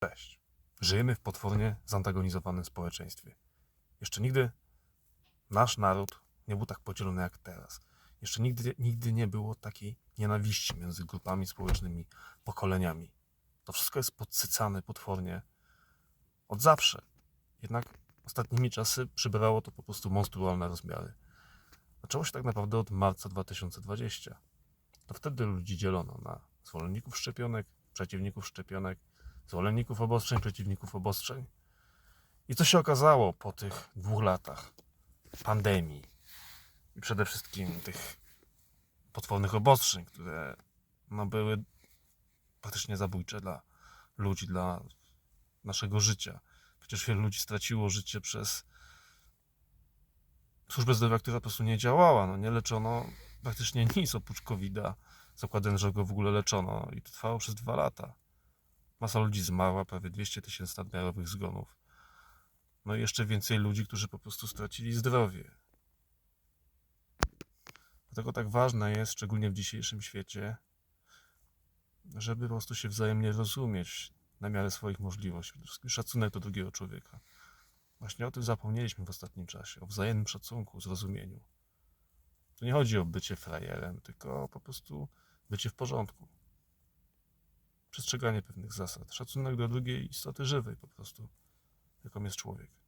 Cześć. Żyjemy w potwornie zantagonizowanym społeczeństwie. Jeszcze nigdy nasz naród nie był tak podzielony jak teraz. Jeszcze nigdy, nigdy nie było takiej nienawiści między grupami społecznymi, pokoleniami. To wszystko jest podsycane potwornie od zawsze. Jednak ostatnimi czasy przybrało to po prostu monstrualne rozmiary. Zaczęło się tak naprawdę od marca 2020. To wtedy ludzi dzielono na zwolenników szczepionek, przeciwników szczepionek, zwolenników obostrzeń, przeciwników obostrzeń. I co się okazało po tych dwóch latach pandemii i przede wszystkim tych potwornych obostrzeń, które no, były praktycznie zabójcze dla ludzi, dla naszego życia. Przecież wielu ludzi straciło życie przez służbę zdrowia, która po prostu nie działała. No, nie leczono praktycznie nic oprócz COVID-a, zakładając, że go w ogóle leczono. I to trwało przez dwa lata. Masa ludzi zmarła, prawie 200 tysięcy nadmiarowych zgonów. No i jeszcze więcej ludzi, którzy po prostu stracili zdrowie. Dlatego tak ważne jest, szczególnie w dzisiejszym świecie, żeby po prostu się wzajemnie rozumieć na miarę swoich możliwości. Przede wszystkim szacunek do drugiego człowieka. Właśnie o tym zapomnieliśmy w ostatnim czasie, o wzajemnym szacunku, zrozumieniu. Tu nie chodzi o bycie frajerem, tylko po prostu bycie w porządku. Przestrzeganie pewnych zasad. Szacunek do drugiej istoty żywej po prostu, jaką jest człowiek.